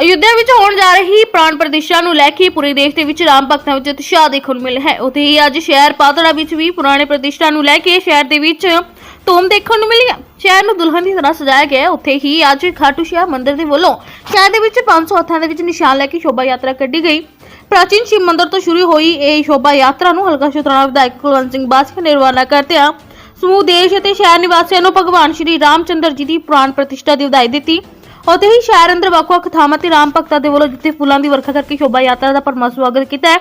ਅਯੁੱਧਿਆ ਵਿੱਚ ਹੋਣ ਜਾ ਰਹੀ ਪ੍ਰਾਣ ਪ੍ਰਤਿਸ਼ਠਾ ਨੂੰ ਲੈ ਕੇ ਪੂਰੇ ਦੇਸ਼ ਦੇ ਵਿੱਚ ਰਾਮ ਭਗਤਾਂ ਵਿੱਚ ਉਤਸ਼ਾਹ ਦੇਖਣ ਨੂੰ ਮਿਲਿਆ ਹੈ। ਉੱਥੇ ਹੀ ਅੱਜ ਸ਼ਹਿਰ ਪਾਤੜਾ ਵਿੱਚ ਵੀ ਪੁਰਾਣੇ ਪ੍ਰਤਿਸ਼ਠਾ ਨੂੰ ਲੈ ਕੇ ਸ਼ਹਿਰ ਦੇ ਵਿੱਚ ਧੂਮ ਦੇਖਣ ਨੂੰ ਮਿਲੀ ਸ਼ਹਿਰ ਨੂੰ ਦੁਲਹਨ ਦੀ ਤਰ੍ਹਾਂ ਸਜਾਇਆ ਗਿਆ ਹੈ। ਉੱਥੇ ਹੀ ਅੱਜ ਖਾਟੂ ਸ਼ਾਹ ਮੰਦਿਰ ਦੇ ਵੱਲੋਂ ਸ਼ਹਿਰ ਦੇ ਵਿੱਚ 500 ਹੱਥਾਂ ਦੇ ਵਿੱਚ ਨਿਸ਼ਾਨ ਲੈ ਕੇ ਸ਼ੋਭਾ ਯਾਤਰਾ ਕੱਢੀ ਗਈ। ਪ੍ਰਾਚੀਨ ਸ਼ਿਵ ਮੰਦਿਰ ਤੋਂ ਸ਼ੁਰੂ ਹੋਈ ਇਹ ਸ਼ੋਭਾ ਯਾਤਰਾ ਨੂੰ ਹਲਕਾ ਸ਼ੁਤਰਾਣਾ ਵਿਧਾਇਕ ਕੁਲਵੰਤ ਸਿੰਘ ਬਾਸੀ ਨੇ ਰਵਾਨਾ ਕਰਦਿਆਂ ਸਮੂਹ ਦੇਸ਼ ਅਤੇ ਸ਼ਹਿਰ ਨਿਵਾਸੀਆਂ ਨੂੰ ਭਗਵਾਨ ਸ਼੍ਰੀ ਰਾਮਚੰਦਰ ਜੀ ਦੀ ਪ੍ਰਾਣ ਪ੍ਰਤਿਸ਼ਠਾ ਦੀ ਵਧਾਈ ਦਿੱਤੀ। ਉੱਥੇ ਹੀ ਸ਼ਹਿਰ ਅੰਦਰ ਵੱਖ-ਵੱਖ ਥਾਵਾਂ ਤੇ ਰਾਮ ਭਗਤਾਂ ਦੇ ਵੱਲੋਂ ਜਿੱਥੇ ਫੁੱਲਾਂ ਦੀ ਵਰਖਾ ਕਰਕੇ ਸ਼ੋਭਾ ਯਾਤਰਾ ਦਾ ਭਰਮਾ ਸਵਾਗਤ ਕੀਤਾ ਹੈ।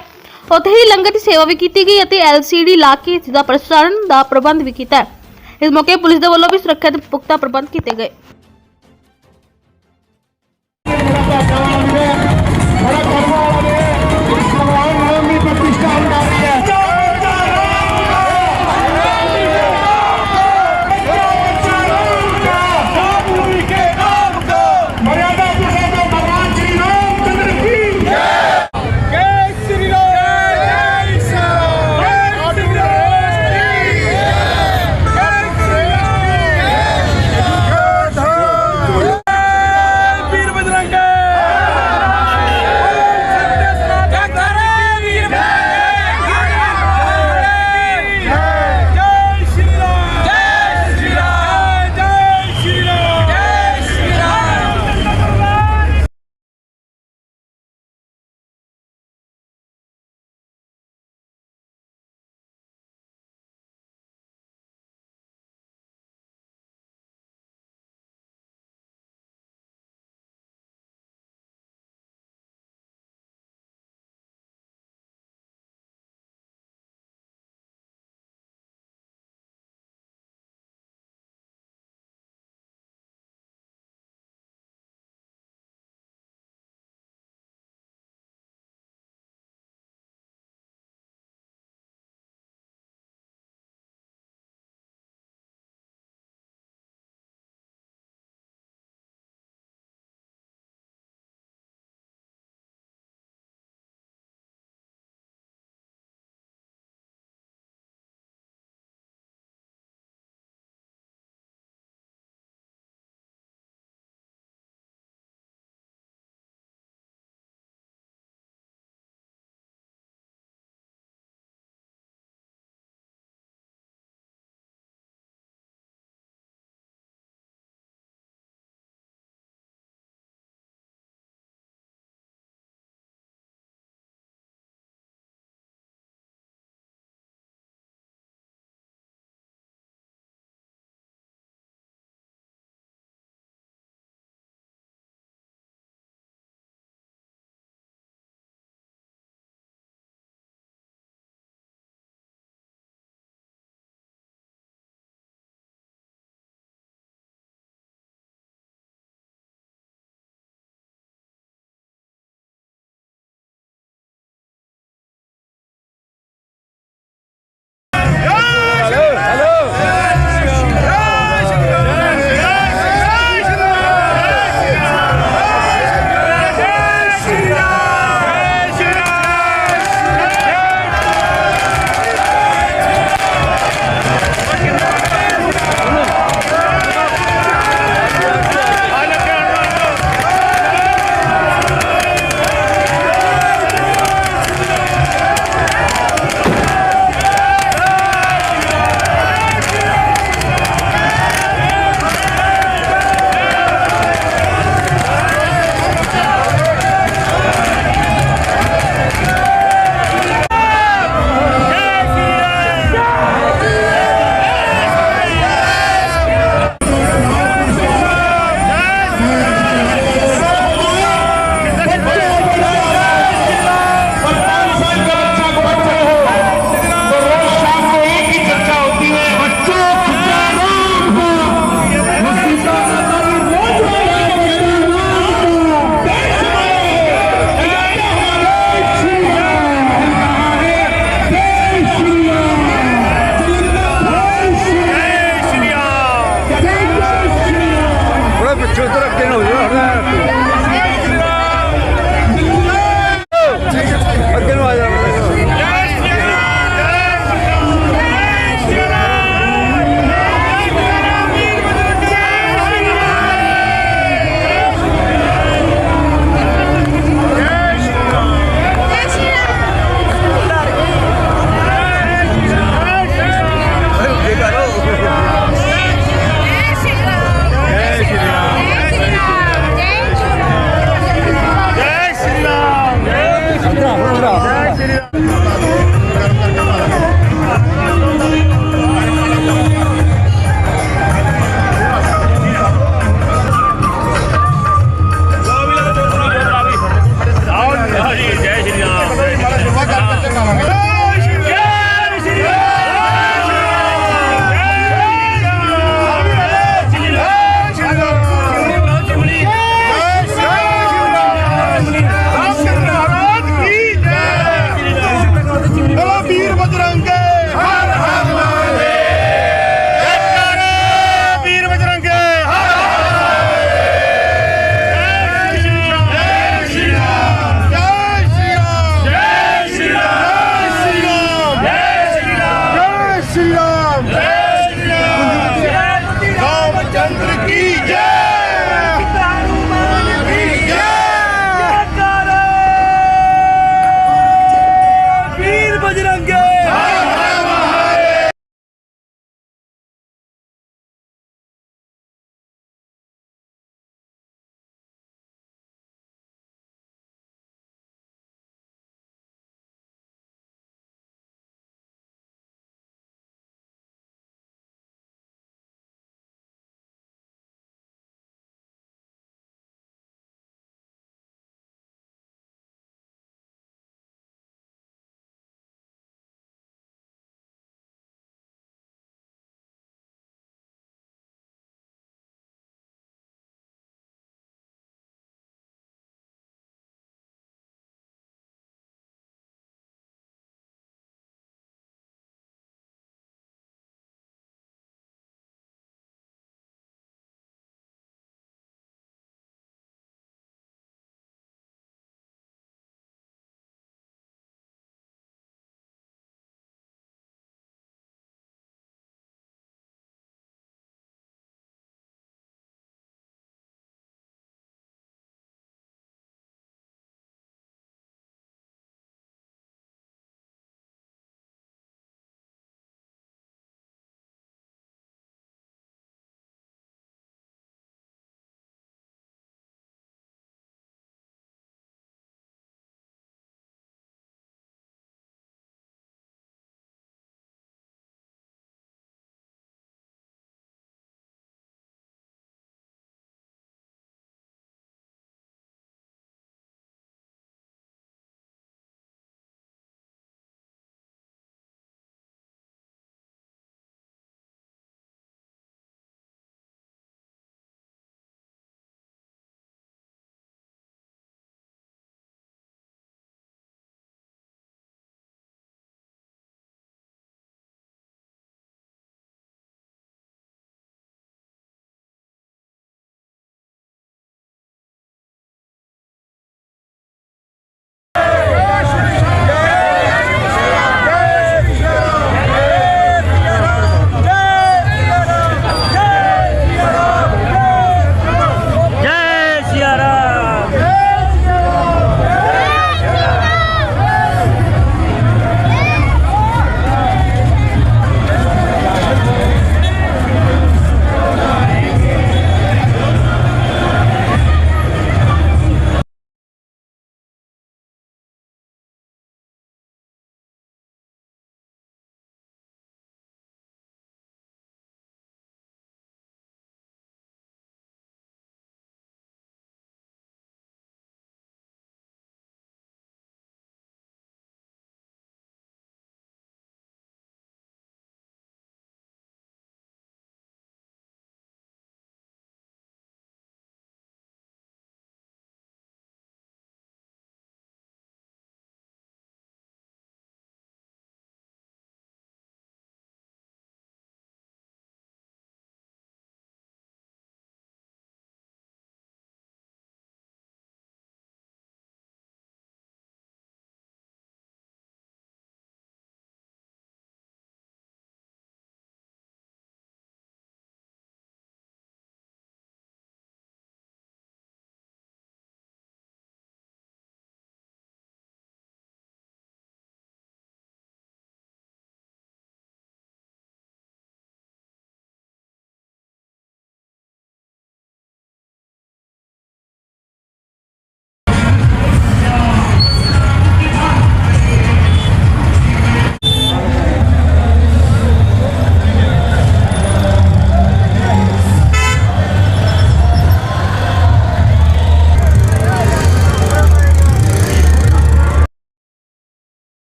ਉੱਥੇ ਹੀ ਲੰਗਰ ਦੀ ਸੇਵਾ ਵੀ ਕੀਤੀ ਗਈ ਅਤੇ ਐਲਸੀਡੀ ਲਾ ਕੇ ਇਸ ਦਾ ਪ੍ਰਸਾਰਣ ਦਾ ਪ੍ਰਬੰਧ ਵੀ ਕੀਤਾ ਹੈ। ਇਸ ਮੌਕੇ ਪੁਲਿਸ ਦੇ ਵੱਲੋਂ ਵੀ ਸੁਰੱਖਿਆ ਦੇ ਪੁਖਤਾ ਪ੍ਰਬੰਧ ਕੀਤੇ ਗਏ।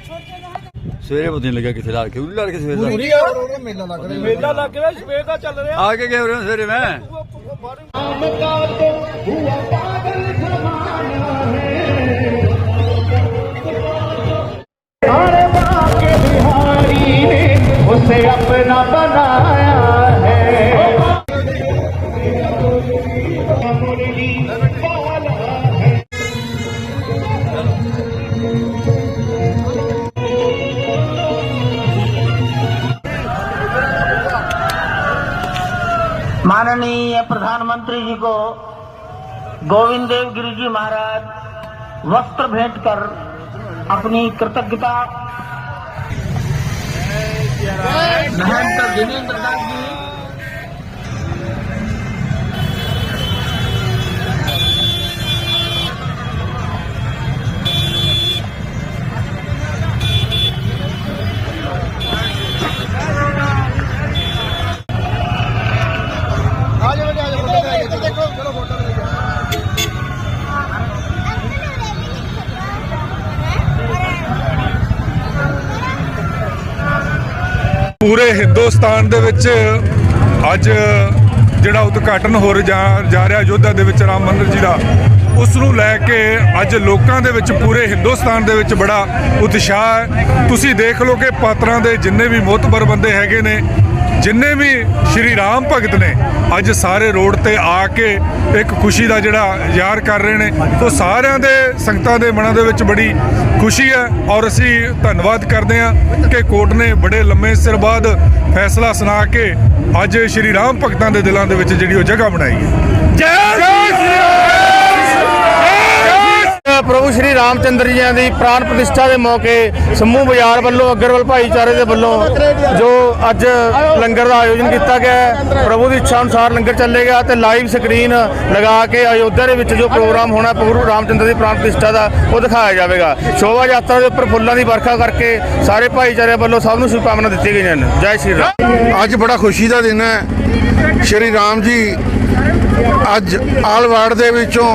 सवेरे पता नहीं लगे किसी लड़के लड़के सवेरे मेला लग रहा है। आके गए सवेरे में? वस्त्र भेंट कर अपनी कृतज्ञता महंत जिनेन्द्र दास जी ਪੂਰੇ ਹਿੰਦੁਸਤਾਨ ਦੇ ਵਿੱਚ ਅੱਜ ਜਿਹੜਾ ਉਦਘਾਟਨ ਹੋ ਰਿਹਾ ਜਾ ਰਿਹਾ ਯੋਧਾ ਦੇ ਵਿੱਚ ਰਾਮ ਮੰਦਰ ਜੀ ਦਾ ਉਸ ਨੂੰ ਲੈ ਕੇ ਅੱਜ ਲੋਕਾਂ ਦੇ ਵਿੱਚ ਪੂਰੇ ਹਿੰਦੁਸਤਾਨ ਦੇ ਵਿੱਚ ਬੜਾ ਉਤਸ਼ਾਹ ਹੈ। ਤੁਸੀਂ ਦੇਖ ਲਓ ਕਿ ਪਾਤਰਾਂ ਦੇ ਜਿੰਨੇ ਵੀ ਮੋਤਬਰ ਬੰਦੇ ਹੈਗੇ ਨੇ ਜਿੰਨੇ ਵੀ ਸ਼੍ਰੀ ਰਾਮ ਭਗਤ ਨੇ ਅੱਜ ਸਾਰੇ ਰੋਡ ਤੇ ਆ ਕੇ ਇੱਕ ਖੁਸ਼ੀ ਦਾ ਜਿਹੜਾ ਯਾਰ ਕਰ ਰਹੇ ਨੇ ਤੋਂ ਸਾਰਿਆਂ ਦੇ ਸੰਗਤਾਂ ਦੇ ਮਨਾਂ ਦੇ ਵਿੱਚ ਬੜੀ ਖੁਸ਼ੀ ਹੈ ਔਰ ਅਸੀਂ ਧੰਨਵਾਦ ਕਰਦੇ ਹਾਂ ਕਿ ਕੋਰਟ ਨੇ ਬੜੇ ਲੰਮੇ ਸਿਰ ਬਾਅਦ ਫੈਸਲਾ ਸੁਣਾ ਕੇ ਅੱਜ ਸ਼੍ਰੀ ਰਾਮ ਭਗਤਾਂ ਦੇ ਦਿਲਾਂ ਦੇ ਵਿੱਚ ਜਿਹੜੀ ਉਹ ਜਗ੍ਹਾ ਬਣਾਈ ਹੈ। ਜੈ ਸ਼੍ਰੀ ਪ੍ਰਭੂ ਸ਼੍ਰੀ ਰਾਮਚੰਦਰ ਜੀ ਦੀ ਪ੍ਰਾਣ ਪ੍ਰਤਿਸ਼ਠਾ ਦੇ ਮੌਕੇ ਸਮੂਹ ਬਾਜ਼ਾਰ ਵੱਲੋਂ ਅਗਰਵਾਲ ਭਾਈਚਾਰੇ ਦੇ ਵੱਲੋਂ ਜੋ ਅੱਜ ਲੰਗਰ ਦਾ ਆਯੋਜਨ ਕੀਤਾ ਗਿਆ ਹੈ, ਪ੍ਰਭੂ ਦੀ ਇੱਛਾ ਅਨੁਸਾਰ ਲੰਗਰ ਚੱਲੇਗਾ ਤੇ ਲਾਈਵ ਸਕਰੀਨ ਲਗਾ ਕੇ ਅਯੋਧਿਆ ਦੇ ਵਿੱਚ ਜੋ ਪ੍ਰੋਗਰਾਮ ਹੋਣਾ ਪ੍ਰਭੂ ਰਾਮਚੰਦਰ ਦੀ ਪ੍ਰਾਣ ਪ੍ਰਤਿਸ਼ਠਾ ਦਾ, ਉਹ ਦਿਖਾਇਆ ਜਾਵੇਗਾ। ਸ਼ੋਭਾ ਯਾਤਰਾ ਦੇ ਉੱਪਰ ਫੁੱਲਾਂ ਦੀ ਵਰਖਾ ਕਰਕੇ ਸਾਰੇ ਭਾਈਚਾਰੇ ਵੱਲੋਂ ਸਭ ਨੂੰ ਸ਼ੁਭਕਾਮਨਾ ਦਿੱਤੀਆਂ ਗਈਆਂ ਨੇ ਜੈ ਸ਼੍ਰੀ ਰਾਮ। ਅੱਜ ਬੜਾ ਖੁਸ਼ੀ ਦਾ ਦਿਨ ਹੈ। ਸ਼੍ਰੀ ਰਾਮ ਜੀ ਅੱਜ ਆਲਵਾੜ ਦੇ ਵਿੱਚੋਂ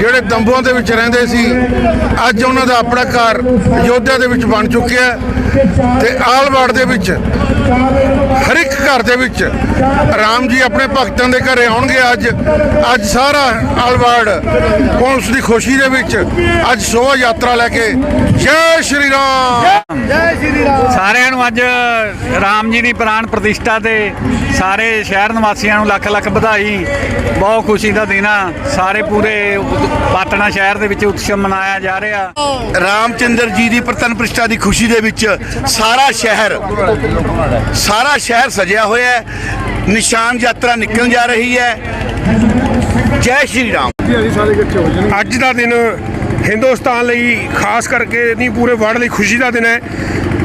ਜਿਹੜੇ ਤੰਬੂਆਂ ਦੇ ਵਿੱਚ ਰਹਿੰਦੇ ਸੀ, ਅੱਜ ਉਹਨਾਂ ਦਾ ਆਪਣਾ ਘਰ ਅਯੋਧਿਆ ਦੇ ਵਿੱਚ ਬਣ ਚੁੱਕਿਆ ਹੈ ਤੇ ਆਲਵਾੜ ਦੇ ਵਿੱਚ ਹਰ ਇੱਕ ਘਰ ਦੇ ਵਿੱਚ ਰਾਮ ਜੀ ਆਪਣੇ ਭਗਤਾਂ ਦੇ ਘਰੇ ਆਉਣਗੇ ਅੱਜ। ਅੱਜ ਸਾਰਾ ਆਲਵਾੜ ਉਸ ਦੀ ਖੁਸ਼ੀ ਦੇ ਵਿੱਚ ਅੱਜ ਸ਼ੋਭਾ ਯਾਤਰਾ ਲੈ ਕੇ ਜੈ ਸ਼੍ਰੀ ਰਾਮ। ਸਾਰਿਆਂ ਨੂੰ ਅੱਜ ਰਾਮ ਜੀ ਦੀ ਪ੍ਰਾਨ ਪ੍ਰਤਿਸ਼ਠਾ ਤੇ ਸਾਰੇ ਸ਼ਹਿਰ ਨਿਵਾਸੀਆਂ ਨੂੰ ਲੱਖ ਲੱਖ ਵਧਾਈ। ਬਹੁਤ ਖੁਸ਼ੀ ਦਾ ਦਿਨ ਆ। ਸਾਰੇ ਪੂਰੇ ਪਾਟਣਾ ਸ਼ਹਿਰ ਦੇ ਵਿੱਚ ਉਤਸਵ ਮਨਾਇਆ ਜਾ ਰਿਹਾ। ਰਾਮਚੰਦਰ ਜੀ ਦੀ ਪ੍ਰਤਨ ਪ੍ਰਸ਼ਟਾ ਦੀ ਖੁਸ਼ੀ ਦੇ ਵਿੱਚ ਸਾਰਾ ਸ਼ਹਿਰ ਸਾਰਾ ਸ਼ਹਿਰ ਸਜਿਆ ਹੋਇਆ ਹੈ। ਨਿਸ਼ਾਨ ਯਾਤਰਾ ਨਿਕਲਣ ਜਾ ਰਹੀ ਹੈ। ਜੈ ਸ਼੍ਰੀ ਰਾਮ। ਅੱਜ ਦਾ ਦਿਨ ਹਿੰਦੁਸਤਾਨ ਲਈ ਖਾਸ ਕਰਕੇ ਨਹੀਂ ਪੂਰੇ ਵਰਲਡ ਲਈ ਖੁਸ਼ੀ ਦਾ ਦਿਨ ਹੈ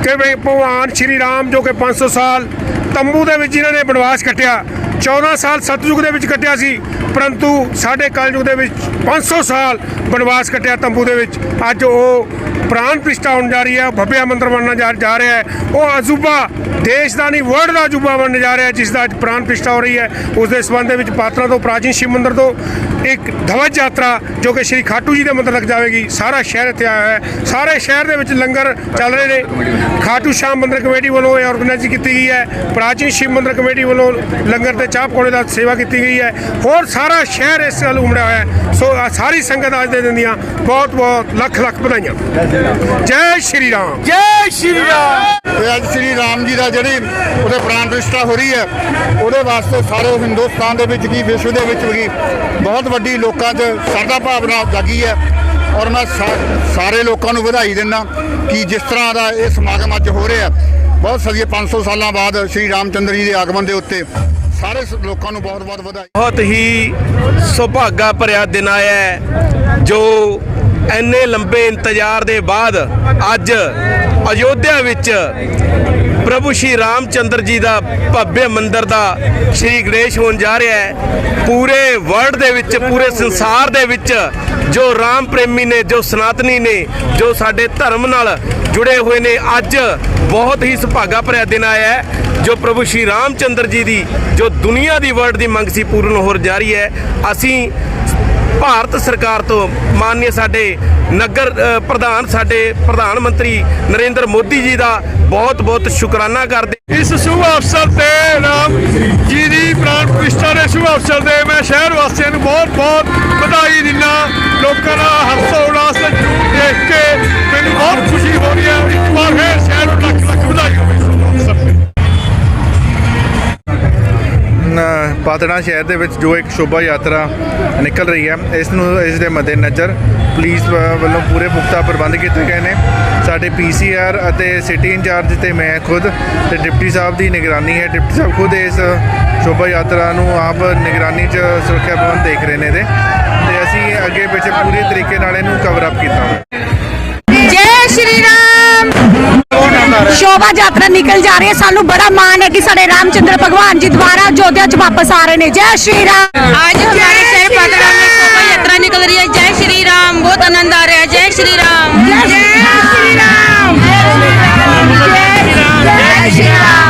ਕਿ ਭਗਵਾਨ ਸ਼੍ਰੀ ਰਾਮ ਜੋ ਕਿ 500 ਸਾਲ ਤੰਬੂ ਦੇ ਵਿੱਚ ਜਿਨ੍ਹਾਂ ਨੇ ਬਨਵਾਸ ਕੱਟਿਆ 14 ਸਾਲ ਸਤਯੁਗ ਦੇ ਵਿੱਚ ਕੱਟਿਆ ਸੀ ਪਰੰਤੂ ਸਾਡੇ ਕਲਯੁਗ ਦੇ ਵਿੱਚ 500 ਸਾਲ ਬਨਵਾਸ ਕੱਟਿਆ ਤੰਬੂ ਦੇ ਵਿੱਚ। ਅੱਜ ਉਹ ਪ੍ਰਾਣ ਪ੍ਰਤਿਸ਼ਠਾ ਹੋਣ ਜਾ ਰਹੀ ਹੈ ਭਵਿਆ ਮੰਦਰ ਬਣਨ ਜਾ ਜਾ ਰਿਹਾ ਹੈ। ਉਹ ਅਜੂਬਾ ਦੇਸ਼ ਦਾ ਨਹੀਂ ਵਰਲਡ ਦਾ ਅਜੂਬਾ ਬਣਨ ਜਾ ਰਿਹਾ ਹੈ, ਜਿਸ ਦਾ ਅੱਜ ਪ੍ਰਾਣ ਪ੍ਰਤਿਸ਼ਠਾ ਹੋ ਰਹੀ ਹੈ। ਉਸ ਦੇ ਸੰਬੰਧ ਵਿੱਚ ਪਾਤਰਾ ਤੋਂ, ਪ੍ਰਾਚੀਨ ਸ਼ਿਵ ਮੰਦਰ ਤੋਂ ਇੱਕ ਧਵਜ ਯਾਤਰਾ, ਜੋ ਕਿ ਸ਼੍ਰੀ ਖਾਟੂ ਜੀ ਦੇ ਮੰਦਰ ਤੱਕ ਜਾਵੇਗੀ। ਸਾਰਾ ਸ਼ਹਿਰ ਇੱਥੇ ਆਇਆ ਹੈ। ਸਾਰੇ ਸ਼ਹਿਰ ਦੇ ਵਿੱਚ ਲੰਗਰ ਚੱਲ ਰਹੇ ਨੇ। ਖਾਟੂ ਸ਼ਾਮ ਮੰਦਰ ਕਮੇਟੀ ਵੱਲੋਂ ਇਹ ਆਰਗੇਨਾਈਜ਼ ਕੀਤੀ ਗਈ ਹੈ। ਪ੍ਰਾਚੀਨ ਸ਼ਿਵ ਮੰਦਰ ਕਮੇਟੀ ਵੱਲੋਂ ਲੰਗਰ ਤੇ ਚਾਹ ਪਕੌੜੇ ਦਾ ਸੇਵਾ ਕੀਤੀ ਗਈ ਹੈ। ਹੋਰ ਸਾਰਾ ਸ਼ਹਿਰ ਇਸ ਨਾਲ ਉਮੜਿਆ ਹੋਇਆ ਹੈ। ਸੋ ਸਾਰੀ ਸੰਗਤ ਅੱਜ ਦੇ ਦਿਨ ਦੀਆਂ ਬਹੁਤ ਬਹੁਤ ਲੱਖ ਲੱਖ ਵਧਾਈਆਂ। ਜੈ ਸ਼੍ਰੀ ਰਾਮ। ਜੈ ਸ਼੍ਰੀ ਰਾਮ। ਤੇ ਅੱਜ ਸ੍ਰੀ ਰਾਮ ਜੀ ਦਾ ਜਿਹੜੀ ਉਹਦੇ ਪ੍ਰਾਣ ਪ੍ਰਤਿਸ਼ਠਾ ਹੋ ਰਹੀ ਹੈ ਉਹਦੇ ਵਾਸਤੇ ਸਾਰੇ ਹਿੰਦੁਸਤਾਨ ਦੇ ਵਿੱਚ ਕੀ ਵਿਸ਼ਵ ਦੇ ਵਿੱਚ ਵੀ ਬਹੁਤ ਵੱਡੀ ਲੋਕਾਂ 'ਚ ਸਰਦਾ ਭਾਵਨਾ ਜਾਗੀ ਹੈ। ਔਰ ਮੈਂ ਸਾ- ਸਾਰੇ ਲੋਕਾਂ ਨੂੰ ਵਧਾਈ ਦਿੰਦਾ ਕਿ ਜਿਸ ਤਰ੍ਹਾਂ ਦਾ ਇਹ ਸਮਾਗਮ ਅੱਜ ਹੋ ਰਿਹਾ ਬਹੁਤ ਸਦੀਆਂ 500 ਸਾਲਾਂ ਬਾਅਦ ਸ੍ਰੀ ਰਾਮਚੰਦਰ ਜੀ ਦੇ ਆਗਮਨ ਦੇ ਉੱਤੇ ਸਾਰੇ ਸ- ਲੋਕਾਂ ਨੂੰ ਬਹੁਤ ਬਹੁਤ ਵਧਾਈ। ਬਹੁਤ ਹੀ ਸੁਭਾਗਾ ਭਰਿਆ ਦਿਨ ਆਇਆ ਜੋ ਐਨੇ ਲੰਬੇ ਇੰਤਜ਼ਾਰ ਦੇ ਬਾਅਦ ਅੱਜ ਅਯੋਧਿਆ ਵਿੱਚ ਪ੍ਰਭੂ ਸ਼੍ਰੀ ਰਾਮ ਚੰਦਰ ਜੀ ਦਾ ਭव्य ਮੰਦਿਰ ਦਾ ਸ਼੍ਰੀ ਗਣੇਸ਼ ਹੋਣ ਜਾ ਰਿਹਾ ਹੈ। ਪੂਰੇ ਵਰਲਡ ਦੇ ਵਿੱਚ, ਪੂਰੇ ਸੰਸਾਰ ਦੇ ਵਿੱਚ ਜੋ ਰਾਮ ਪ੍ਰੇਮੀ ਨੇ, ਜੋ ਸਨਾਤਨੀ ਨੇ, ਜੋ ਸਾਡੇ ਧਰਮ ਨਾਲ ਜੁੜੇ ਹੋਏ ਨੇ, ਅੱਜ ਬਹੁਤ ਹੀ ਸੁਭਾਗਾ ਭਰਿਆ ਦਿਨ ਆਇਆ ਹੈ, ਜੋ ਪ੍ਰਭੂ ਸ਼੍ਰੀ ਰਾਮ ਚੰਦਰ ਜੀ ਦੀ, ਜੋ ਦੁਨੀਆ ਦੀ ਵਰਲਡ ਦੀ ਮੰਗ ਸੀ ਪੂਰਨ ਹੋਰ ਜਾ ਰਹੀ ਹੈ। ਅਸੀਂ ਭਾਰਤ ਸਰਕਾਰ ਤੋਂ ਮਾਨਯ ਸਾਡੇ ਨਗਰ ਪ੍ਰਧਾਨ, ਸਾਡੇ ਪ੍ਰਧਾਨ ਮੰਤਰੀ ਨਰਿੰਦਰ ਮੋਦੀ ਜੀ ਦਾ ਬਹੁਤ ਬਹੁਤ ਸ਼ੁਕਰਾਨਾ ਕਰਦੇ ਇਸ ਸ਼ੁਭ ਅਵਸਰ ਤੇ ਰਾਮ ਜੀ ਦੀ ਪ੍ਰਾਣ ਪ੍ਰਤਿਸ਼ਠਾ ਦੇ ਸ਼ੁਭ ਅਵਸਰ ਤੇ ਮੈਂ ਸ਼ਹਿਰ ਵਾਸੀਆਂ ਨੂੰ ਬਹੁਤ ਬਹੁਤ ਵਧਾਈ ਦਿੰਦਾ ਲੋਕਾਂ ਦਾ ਹਰਸੋ ਉਲਾਸ ਦੇਖ ਕੇ ਮੈਨੂੰ ਬਹੁਤ ਖੁਸ਼ੀ ਹੋ ਰਹੀ ਹੈ। ਪਾਤੜਾ ਸ਼ਹਿਰ ਦੇ ਵਿੱਚ ਜੋ ਇੱਕ ਸ਼ੋਭਾ ਯਾਤਰਾ ਨਿਕਲ ਰਹੀ ਹੈ, ਇਸ ਨੂੰ, ਇਸ ਦੇ ਮੱਦੇਨਜ਼ਰ ਪੁਲਿਸ ਵ- ਵੱਲੋਂ ਪੂਰੇ ਪੁਖਤਾ ਪ੍ਰਬੰਧ ਕੀਤੇ ਗਏ ਨੇ। ਸਾਡੇ ਪੀਸੀਆਰ ਅਤੇ ਸਿਟੀ ਇੰਚਾਰਜ ਤੇ ਮੈਂ ਖੁਦ ਤੇ ਡਿਪਟੀ ਸਾਹਿਬ ਦੀ ਨਿਗਰਾਨੀ ਹੈ। ਡਿਪਟੀ ਸਾਹਿਬ ਖੁਦ ਇਸ ਸ਼ੋਭਾ ਯਾਤਰਾ ਨੂੰ ਆਪ ਨਿਗਰਾਨੀ 'ਚ ਸੁਰੱਖਿਆ ਪ੍ਰਬੰਧ ਦੇਖ ਰਹੇ ਨੇ ਦੇ ਤੇ ਅਸੀਂ ਅੱਗੇ ਪਿੱਛੇ ਪੂਰੇ ਤਰੀਕੇ ਨਾਲ ਇਹਨੂੰ ਕਵਰ ਅਪ ਕੀਤਾ। ਹੋਇਆ ਜੈ ਸ਼੍ਰੀ ਰਾਮ! ਸ਼ੋਭਾ ਯਾਤਰਾ ਨਿਕਲ ਜਾ ਰਹੀ ਹੈ। ਸਾਨੂੰ ਬੜਾ ਮਾਣ ਹੈ ਕਿ ਸਾਡੇ ਰਾਮਚੰਦਰ ਭਗਵਾਨ ਜੀ ਦੁਬਾਰਾ ਅਯੋਧਿਆ ਚ ਵਾਪਸ ਆ ਰਹੇ ਨੇ। ਜੈ ਸ਼੍ਰੀ ਰਾਮ। ਅੱਜ ਹਮਾਰੇ ਸ਼ਹਿਰ ਪਤਰਾ में शोभा यात्रा निकल रही है जय श्री राम बहुत आनंद आ रहा है जय श्री राम जय श्री राम जय श्री राम जय श्री